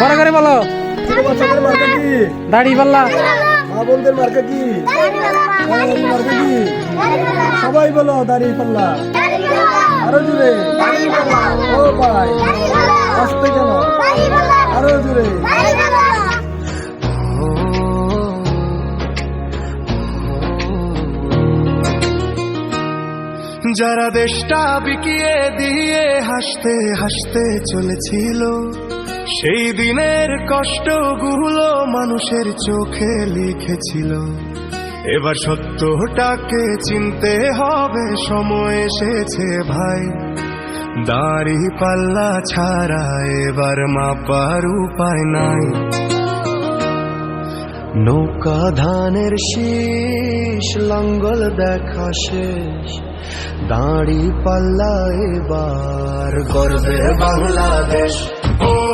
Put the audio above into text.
বড় করে বলো। দাড়ি পাল্লা। মা বোনদের মার্কা কি? সবাই বলো দাঁড়িয়ে পাল্লা। আরও জুড়ে ও ভাই আসতে কেন? আরও জুড়ে যারা দেশটা বিকিয়ে দিয়ে হাসতে হাসতে চলেছিল সেই দিনের কষ্টগুলো মানুষের চোখে লিখেছিল। এবার সত্যটাকে চিনতে হবে, সময় এসেছে ভাই। দাড়ি পাল্লা ছাড়া এবার মাপার উপায় নাই। নৌকা ধানের শীষ, লাঙ্গল দেখা শেষ। দাড়ি পাল্লা এবার গর্বে বাংলাদেশ। নৌকা